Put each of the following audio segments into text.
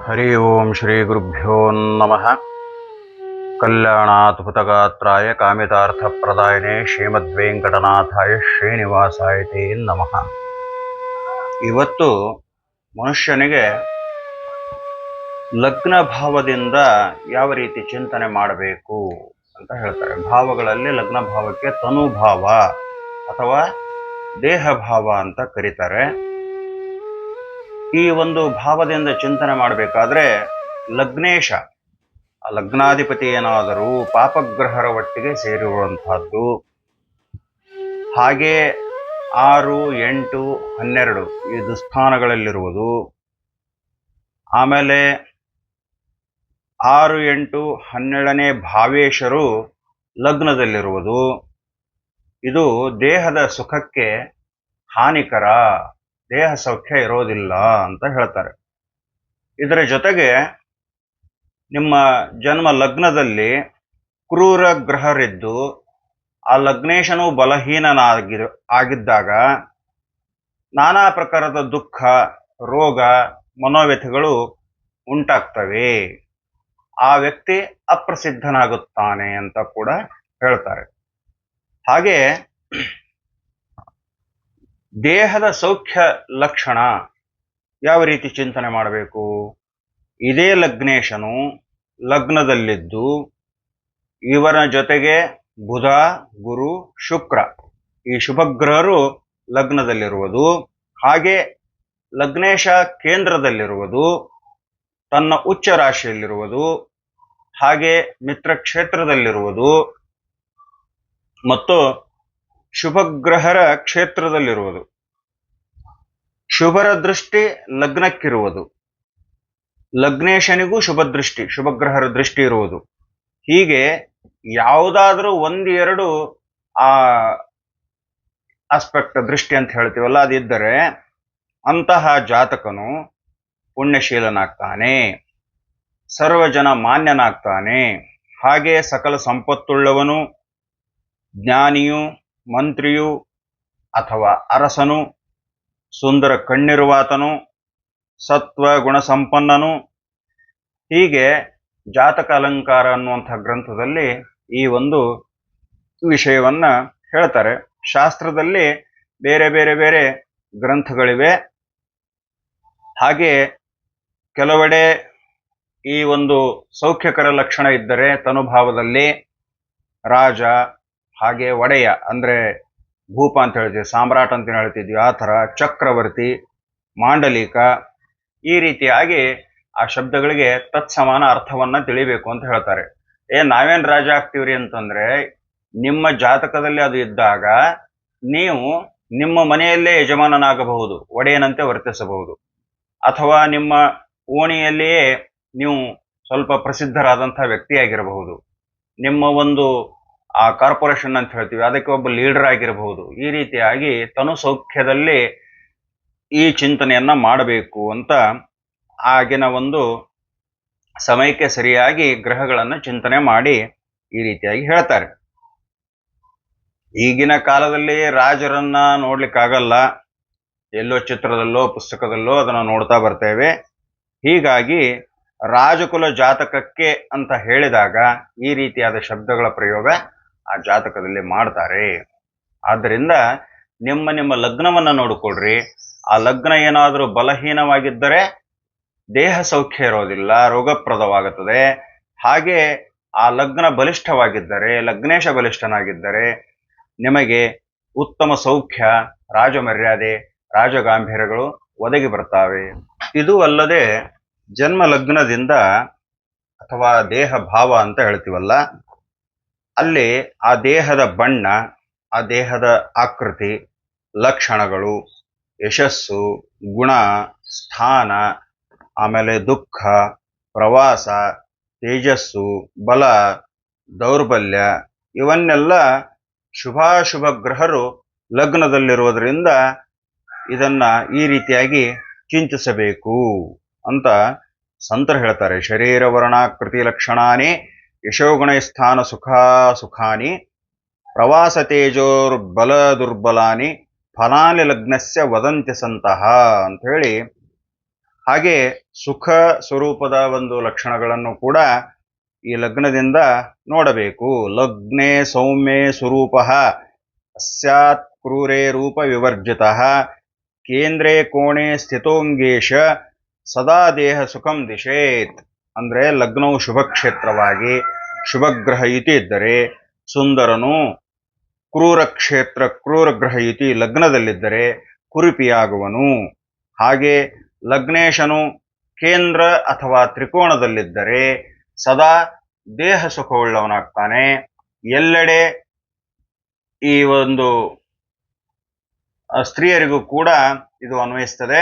ಹರಿ ಓಂ ಶ್ರೀ ಗುರುಭ್ಯೋ ನಮಃ ಕಲ್ಯಾಣಾತ್ ಹುತಗಾತ್ರಾಯ ಕಾಮಿತಾರ್ಥಪ್ರದಾಯನೆ ಶ್ರೀಮದ್ವೆಂಕಟನಾಥಾಯ ಶ್ರೀನಿವಾಸಾಯ ತೇ ನಮಃ ಇವತ್ತು ಮನುಷ್ಯನಿಗೆ ಲಗ್ನ ಭಾವದಿಂದ ಯಾವ ರೀತಿ ಚಿಂತನೆ ಮಾಡಬೇಕು ಅಂತ ಹೇಳ್ತಾರೆ. ಭಾವಗಳಲ್ಲಿ ಲಗ್ನ ಭಾವಕ್ಕೆ ತನುಭಾವ ಅಥವಾ ದೇಹ ಭಾವ ಅಂತ ಕರೀತಾರೆ. ಈ ಒಂದು ಭಾವದಿಂದ ಚಿಂತನೆ ಮಾಡಬೇಕಾದ್ರೆ ಲಗ್ನೇಶ ಲಗ್ನಾಧಿಪತಿ ಏನಾದರೂ ಪಾಪಗ್ರಹರ ಒಟ್ಟಿಗೆ ಸೇರಿರುವಂತಹದ್ದು ಹಾಗೆ ಆರು, ಎಂಟು, ಹನ್ನೆರಡು ಈ ದುಸ್ಥಾನಗಳಲ್ಲಿರುವುದು. ಆಮೇಲೆ ಆರು, ಎಂಟು, ಹನ್ನೆರಡನೇ ಭಾವೇಶರು ಲಗ್ನದಲ್ಲಿರುವುದು. ಇದು ದೇಹದ ಸುಖಕ್ಕೆ ಹಾನಿಕರ ದೇಹ ಸೌಖ್ಯ ಇರೋದಿಲ್ಲ ಅಂತ ಹೇಳ್ತಾರೆ. ಇದರ ಜೊತೆಗೆ ನಿಮ್ಮ ಜನ್ಮ ಲಗ್ನದಲ್ಲಿ ಕ್ರೂರ ಗ್ರಹರಿದ್ದು ಆ ಲಗ್ನೇಶನು ಬಲಹೀನನಾಗಿ ಆಗಿದ್ದಾಗ ನಾನಾ ಪ್ರಕಾರದ ದುಃಖ, ರೋಗ, ಮನೋವ್ಯಥೆಗಳು ಉಂಟಾಗ್ತವೆ. ಆ ವ್ಯಕ್ತಿ ಅಪ್ರಸಿದ್ಧನಾಗುತ್ತಾನೆ ಅಂತ ಕೂಡ ಹೇಳ್ತಾರೆ. ಹಾಗೆ ದೇಹದ ಸೌಖ್ಯ ಲಕ್ಷಣ ಯಾವ ರೀತಿ ಚಿಂತನೆ ಮಾಡಬೇಕು? ಇದೇ ಲಗ್ನೇಶನು ಲಗ್ನದಲ್ಲಿದ್ದು ಇವರ ಜೊತೆಗೆ ಬುಧ, ಗುರು, ಶುಕ್ರ ಈ ಶುಭಗ್ರಹರು ಲಗ್ನದಲ್ಲಿರುವುದು. ಹಾಗೆ ಲಗ್ನೇಶ ಕೇಂದ್ರದಲ್ಲಿರುವುದು, ತನ್ನ ಉಚ್ಚ ರಾಶಿಯಲ್ಲಿರುವುದು, ಹಾಗೆ ಮಿತ್ರ ಕ್ಷೇತ್ರದಲ್ಲಿರುವುದು ಮತ್ತು ಶುಭಗ್ರಹರ ಕ್ಷೇತ್ರದಲ್ಲಿರುವುದು. ಶುಭರ ದೃಷ್ಟಿ ಲಗ್ನಕ್ಕಿರುವುದು. ಲಗ್ನೇಶನಿಗೂ ಶುಭ ದೃಷ್ಟಿ, ಶುಭಗ್ರಹರ ದೃಷ್ಟಿ ಇರುವುದು. ಹೀಗೆ ಯಾವುದಾದ್ರೂ ಒಂದೆರಡು ಆ ಆಸ್ಪೆಕ್ಟ್ ದೃಷ್ಟಿ ಅಂತ ಹೇಳ್ತೀವಲ್ಲ, ಅದಿದ್ದರೆ ಅಂತಹ ಜಾತಕನು ಪುಣ್ಯಶೀಲನಾಗ್ತಾನೆ, ಸರ್ವಜನ ಮಾನ್ಯನಾಗ್ತಾನೆ. ಹಾಗೆ ಸಕಲ ಸಂಪತ್ತುಳ್ಳವನು, ಜ್ಞಾನಿಯು ಮಂತ್ರಿಯು ಅಥವಾ ಅರಸನು, ಸುಂದರ ಕಣ್ಣಿರುವಾತನು, ಸತ್ವ ಗುಣಸಂಪನ್ನನು, ಹೀಗೆ ಜಾತಕ ಅಲಂಕಾರ ಅನ್ನುವಂಥ ಗ್ರಂಥದಲ್ಲಿ ಈ ಒಂದು ವಿಷಯವನ್ನ ಹೇಳ್ತಾರೆ. ಶಾಸ್ತ್ರದಲ್ಲಿ ಬೇರೆ ಬೇರೆ ಬೇರೆ ಗ್ರಂಥಗಳಿವೆ. ಹಾಗೆ ಕೆಲವೆಡೆ ಈ ಒಂದು ಸೌಖ್ಯಕರ ಲಕ್ಷಣ ಇದ್ದರೆ ತನುಭಾವದಲ್ಲಿ ರಾಜ ಹಾಗೆ ಒಡೆಯ ಅಂದ್ರೆ ಭೂಪ ಅಂತ ಹೇಳ್ತೀವಿ, ಸಾಮ್ರಾಟ್ ಅಂತ ಹೇಳ್ತಿದ್ವಿ, ಆ ಥರ ಚಕ್ರವರ್ತಿ, ಮಾಂಡಲಿಕ ಈ ರೀತಿಯಾಗಿ ಆ ಶಬ್ದಗಳಿಗೆ ತತ್ಸಮಾನ ಅರ್ಥವನ್ನ ತಿಳಿಬೇಕು ಅಂತ ಹೇಳ್ತಾರೆ. ಏ, ನಾವೇನ್ ರಾಜ ಆಗ್ತೀವ್ರಿ ಅಂತಂದ್ರೆ ನಿಮ್ಮ ಜಾತಕದಲ್ಲಿ ಅದು ಇದ್ದಾಗ ನೀವು ನಿಮ್ಮ ಮನೆಯಲ್ಲೇ ಯಜಮಾನನಾಗಬಹುದು, ಒಡೆಯನಂತೆ ವರ್ತಿಸಬಹುದು. ಅಥವಾ ನಿಮ್ಮ ಓಣಿಯಲ್ಲಿಯೇ ನೀವು ಸ್ವಲ್ಪ ಪ್ರಸಿದ್ಧರಾದಂಥ ವ್ಯಕ್ತಿಯಾಗಿರಬಹುದು. ನಿಮ್ಮ ಒಂದು ಆ ಕಾರ್ಪೊರೇಷನ್ ಅಂತ ಹೇಳ್ತೀವಿ, ಅದಕ್ಕೆ ಒಬ್ಬ ಲೀಡರ್ ಆಗಿರಬಹುದು. ಈ ರೀತಿಯಾಗಿ ತನು ಸೌಖ್ಯದಲ್ಲಿ ಈ ಚಿಂತನೆಯನ್ನ ಮಾಡಬೇಕು ಅಂತ ಆಗಿನ ಒಂದು ಸಮಯಕ್ಕೆ ಸರಿಯಾಗಿ ಗ್ರಹಗಳನ್ನು ಚಿಂತನೆ ಮಾಡಿ ಈ ರೀತಿಯಾಗಿ ಹೇಳ್ತಾರೆ. ಈಗಿನ ಕಾಲದಲ್ಲಿ ರಾಜರನ್ನ ನೋಡ್ಲಿಕ್ಕಾಗಲ್ಲ. ಎಲ್ಲೋ ಚಿತ್ರದಲ್ಲೋ, ಪುಸ್ತಕದಲ್ಲೋ ಅದನ್ನ ನೋಡ್ತಾ ಬರ್ತೇವೆ. ಹೀಗಾಗಿ ರಾಜಕುಲ ಜಾತಕಕ್ಕೆ ಅಂತ ಹೇಳಿದಾಗ ಈ ರೀತಿಯಾದ ಶಬ್ದಗಳ ಪ್ರಯೋಗ ಆ ಜಾತಕದಲ್ಲಿ ಮಾಡ್ತಾರೆ. ಆದ್ದರಿಂದ ನಿಮ್ಮ ನಿಮ್ಮ ಲಗ್ನವನ್ನ ನೋಡಿಕೊಳ್ಳ್ರಿ ಆ ಲಗ್ನ ಏನಾದರೂ ಬಲಹೀನವಾಗಿದ್ದರೆ ದೇಹ ಸೌಖ್ಯ ಇರೋದಿಲ್ಲ, ರೋಗಪ್ರದವಾಗುತ್ತದೆ. ಹಾಗೆ ಆ ಲಗ್ನ ಬಲಿಷ್ಠವಾಗಿದ್ದರೆ, ಲಗ್ನೇಶ ಬಲಿಷ್ಠನಾಗಿದ್ದರೆ ನಿಮಗೆ ಉತ್ತಮ ಸೌಖ್ಯ, ರಾಜಮರ್ಯಾದೆ, ರಾಜಗಾಂಭೀರ್ಯಗಳು ಒದಗಿ ಬರ್ತಾವೆ. ಇದು ಅಲ್ಲದೆ ಜನ್ಮ ಲಗ್ನದಿಂದ ಅಥವಾ ದೇಹ ಭಾವ ಅಂತ ಹೇಳ್ತೀವಲ್ಲ ಅಲ್ಲಿ ಆ ದೇಹದ ಬಣ್ಣ, ಆ ದೇಹದ ಆಕೃತಿ, ಲಕ್ಷಣಗಳು, ಯಶಸ್ಸು, ಗುಣ, ಸ್ಥಾನ, ಆಮೇಲೆ ದುಃಖ, ಪ್ರವಾಸ, ತೇಜಸ್ಸು, ಬಲ, ದೌರ್ಬಲ್ಯ ಇವನ್ನೆಲ್ಲ ಶುಭಾಶುಭ ಗ್ರಹರು ಲಗ್ನದಲ್ಲಿರುವುದರಿಂದ ಇದನ್ನ ಈ ರೀತಿಯಾಗಿ ಚಿಂತಿಸಬೇಕು ಅಂತ ಸಂತರು ಹೇಳ್ತಾರೆ. ಶರೀರ ವರ್ಣಾಕೃತಿ ಲಕ್ಷಣಾನಿ ಯಶೋಗುಣ ಸ್ಥಾನ ಸುಖ ಸುಖಾನಿ ಪ್ರವಾಸ ತೇಜೋರ್ಬಲ ದುರ್ಬಲಾನಿ ಫಲಾನಿ ಲಗ್ನಸ್ಯ ವದಂತಿ ಸಂತಹ ಅಂತ ಹೇಳಿ ಹಾಗೆ ಸುಖ ಸ್ವರೂಪದ ಒಂದು ಲಕ್ಷಣಗಳನ್ನು ಕೂಡ ಈ ಲಗ್ನದಿಂದ ನೋಡಬೇಕು. ಲಗ್ನೆ ಸೌಮ್ಯೆ ಸ್ವರೂಪ ಸ್ಯಾತ್ ಕ್ರೂರೆ ರೂಪ ವಿವರ್ಜಿತ ಕೇಂದ್ರೇ ಕೋಣೆ ಸ್ಥಿತೋಂಗೇಶ ಸದಾ ದೇಹ ಸುಖಂ ದಿಶೇತ್. ಅಂದ್ರೆ ಲಗ್ನವು ಶುಭ ಕ್ಷೇತ್ರವಾಗಿ ಶುಭ ಗ್ರಹ ಯುತಿ ಇದ್ದರೆ ಸುಂದರನು ಕ್ರೂರ ಕ್ಷೇತ್ರ, ಕ್ರೂರ ಗ್ರಹ ಯುತಿ ಲಗ್ನದಲ್ಲಿದ್ದರೆ ಕುರುಪಿಯಾಗುವನು. ಹಾಗೆ ಲಗ್ನೇಶನು ಕೇಂದ್ರ ಅಥವಾ ತ್ರಿಕೋಣದಲ್ಲಿದ್ದರೆ ಸದಾ ದೇಹ ಸುಖವುಳ್ಳವನಾಗ್ತಾನೆ. ಎಲ್ಲೆಡೆ ಈ ಒಂದು ಸ್ತ್ರೀಯರಿಗೂ ಕೂಡ ಇದು ಅನ್ವಯಿಸ್ತದೆ.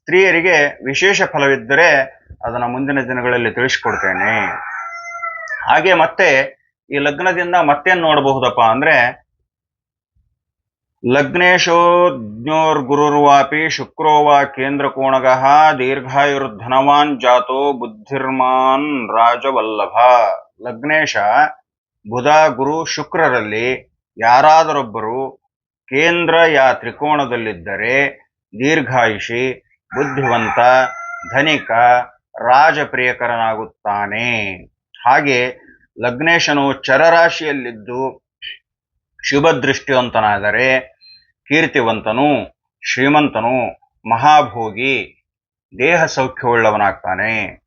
ಸ್ತ್ರೀಯರಿಗೆ ವಿಶೇಷ ಫಲವಿದ್ದರೆ ಅದನ್ನು ಮುಂದಿನ ದಿನಗಳಲ್ಲಿ ತಿಳಿಸ್ಕೊಡ್ತೇನೆ. ಹಾಗೆ ಮತ್ತೆ ಈ ಲಗ್ನದಿಂದ ಮತ್ತೇನ್ ನೋಡಬಹುದಪ್ಪ ಅಂದ್ರೆ ಗುರುರ್ವಾಪಿ ವಾ ಕೇಂದ್ರ ಕೋಣಗ ದೀರ್ಘಾಯುರ್ಧನವಾನ್ ಜಾತೋ ಬುದ್ಧಿರ್ಮಾನ್ ರಾಜವಲ್ಲಭ. ಲಗ್ನೇಶ, ಬುಧ, ಗುರು, ಶುಕ್ರರಲ್ಲಿ ಯಾರಾದರೊಬ್ಬರು ಕೇಂದ್ರ ಯಾ ತ್ರಿಕೋಣದಲ್ಲಿದ್ದರೆ ದೀರ್ಘಾಯುಷಿ, ಬುದ್ಧಿವಂತ, ಧನಿಕ ರಾಜಪ್ರಿಯಕರನಾಗುತ್ತಾನೆ. ಹಾಗೆ ಲಗ್ನೇಶನು ಚರರಾಶಿಯಲ್ಲಿದ್ದು ಶುಭ ದೃಷ್ಟಿವಂತನಾದರೆ ಕೀರ್ತಿವಂತನು, ಶ್ರೀಮಂತನು, ಮಹಾಭೋಗಿ, ದೇಹ ಸೌಖ್ಯವುಳ್ಳವನಾಗ್ತಾನೆ.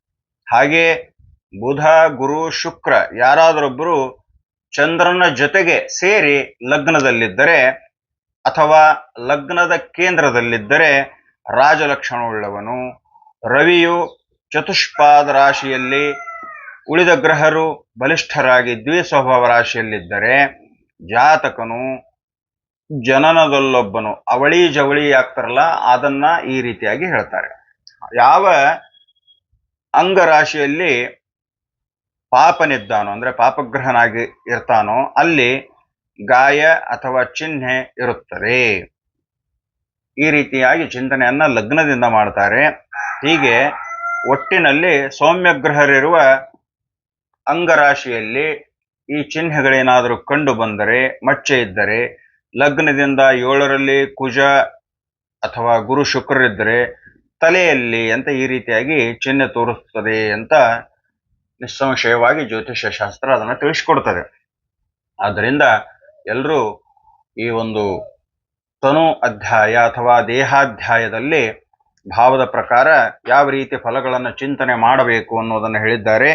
ಹಾಗೆ ಬುಧ, ಗುರು, ಶುಕ್ರ ಯಾರಾದರೊಬ್ಬರು ಚಂದ್ರನ ಜೊತೆಗೆ ಸೇರಿ ಲಗ್ನದಲ್ಲಿದ್ದರೆ ಅಥವಾ ಲಗ್ನದ ಕೇಂದ್ರದಲ್ಲಿದ್ದರೆ ರಾಜಲಕ್ಷಣವುಳ್ಳವನು, ರವಿಯು ಚತುಷ್ಪಾದ ರಾಶಿಯಲ್ಲಿ ಉಳಿದ ಗ್ರಹರು ಬಲಿಷ್ಠರಾಗಿ ದ್ವಿಸ್ವಭಾವ ರಾಶಿಯಲ್ಲಿದ್ದರೆ ಜಾತಕನು ಜನನದಲ್ಲೊಬ್ಬನು, ಅವಳಿ ಜವಳಿ ಆಗ್ತಾರಲ್ಲ, ಅದನ್ನ ಈ ರೀತಿಯಾಗಿ ಹೇಳ್ತಾರೆ. ಯಾವ ಅಂಗರಾಶಿಯಲ್ಲಿ ಪಾಪನಿದ್ದಾನೋ, ಅಂದ್ರೆ ಪಾಪಗ್ರಹನಾಗಿ ಇರ್ತಾನೋ, ಅಲ್ಲಿ ಗಾಯ ಅಥವಾ ಚಿಹ್ನೆ ಇರುತ್ತದೆ. ಈ ರೀತಿಯಾಗಿ ಚಿಂತನೆಯನ್ನ ಲಗ್ನದಿಂದ ಮಾಡ್ತಾರೆ. ಹೀಗೆ ಒಟ್ಟಿನಲ್ಲಿ ಸೌಮ್ಯ ಗ್ರಹರಿರುವ ಅಂಗರಾಶಿಯಲ್ಲಿ ಈ ಚಿಹ್ನೆಗಳೇನಾದರೂ ಕಂಡು ಬಂದರೆ, ಮಚ್ಚೆ ಇದ್ದರೆ, ಲಗ್ನದಿಂದ ಏಳರಲ್ಲಿ ಕುಜ ಅಥವಾ ಗುರು ಶುಕ್ರರಿದ್ದರೆ ತಲೆಯಲ್ಲಿ ಅಂತ ಈ ರೀತಿಯಾಗಿ ಚಿಹ್ನೆ ತೋರಿಸ್ತದೆ ಅಂತ ನಿಸ್ಸಂಶಯವಾಗಿ ಜ್ಯೋತಿಷ್ಯ ಶಾಸ್ತ್ರ ಅದನ್ನು ತಿಳಿಸ್ಕೊಡ್ತದೆ. ಆದ್ದರಿಂದ ಎಲ್ಲರೂ ಈ ಒಂದು ತನು ಅಧ್ಯಾಯ ಅಥವಾ ದೇಹಾಧ್ಯಾಯದಲ್ಲಿ ಭಾವದ ಪ್ರಕಾರ ಯಾವ ರೀತಿ ಫಲಗಳನ್ನು ಚಿಂತನೆ ಮಾಡಬೇಕು ಅನ್ನೋದನ್ನು ಹೇಳಿದ್ದಾರೆ.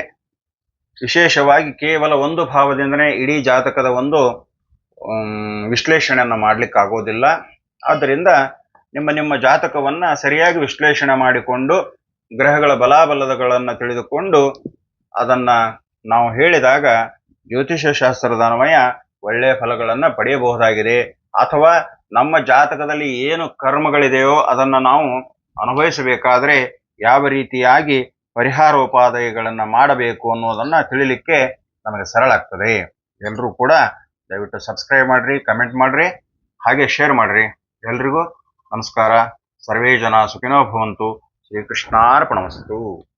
ವಿಶೇಷವಾಗಿ ಕೇವಲ ಒಂದು ಭಾವದಿಂದನೇ ಇಡೀ ಜಾತಕದ ಒಂದು ವಿಶ್ಲೇಷಣೆಯನ್ನು ಮಾಡಲಿಕ್ಕಾಗೋದಿಲ್ಲ. ಆದ್ದರಿಂದ ನಿಮ್ಮ ನಿಮ್ಮ ಜಾತಕವನ್ನು ಸರಿಯಾಗಿ ವಿಶ್ಲೇಷಣೆ ಮಾಡಿಕೊಂಡು, ಗ್ರಹಗಳ ಬಲಾಬಲಗಳನ್ನು ತಿಳಿದುಕೊಂಡು ಅದನ್ನು ನಾವು ಹೇಳಿದಾಗ ಜ್ಯೋತಿಷ್ಯ ಶಾಸ್ತ್ರದ ಅನ್ವಯ ಒಳ್ಳೆಯ ಫಲಗಳನ್ನು ಪಡೆಯಬಹುದಾಗಿದೆ. ಅಥವಾ ನಮ್ಮ ಜಾತಕದಲ್ಲಿ ಏನು ಕರ್ಮಗಳಿದೆಯೋ ಅದನ್ನು ನಾವು ಅನುಭವಿಸಬೇಕಾದ್ರೆ ಯಾವ ರೀತಿಯಾಗಿ ಪರಿಹಾರೋಪಾದಯಗಳನ್ನು ಮಾಡಬೇಕು ಅನ್ನೋದನ್ನು ತಿಳಿಲಿಕ್ಕೆ ನಮಗೆ ಸರಳ ಆಗ್ತದೆ. ಎಲ್ಲರೂ ಕೂಡ ದಯವಿಟ್ಟು ಸಬ್ಸ್ಕ್ರೈಬ್ ಮಾಡಿರಿ, ಕಮೆಂಟ್ ಮಾಡ್ರಿ, ಹಾಗೆ ಶೇರ್ ಮಾಡಿರಿ. ಎಲ್ರಿಗೂ ನಮಸ್ಕಾರ. ಸರ್ವೇ ಜನ ಸುಖಿನೋ ಭವಂತು. ಶ್ರೀಕೃಷ್ಣಾರ್ಪಣಮಸ್ತು.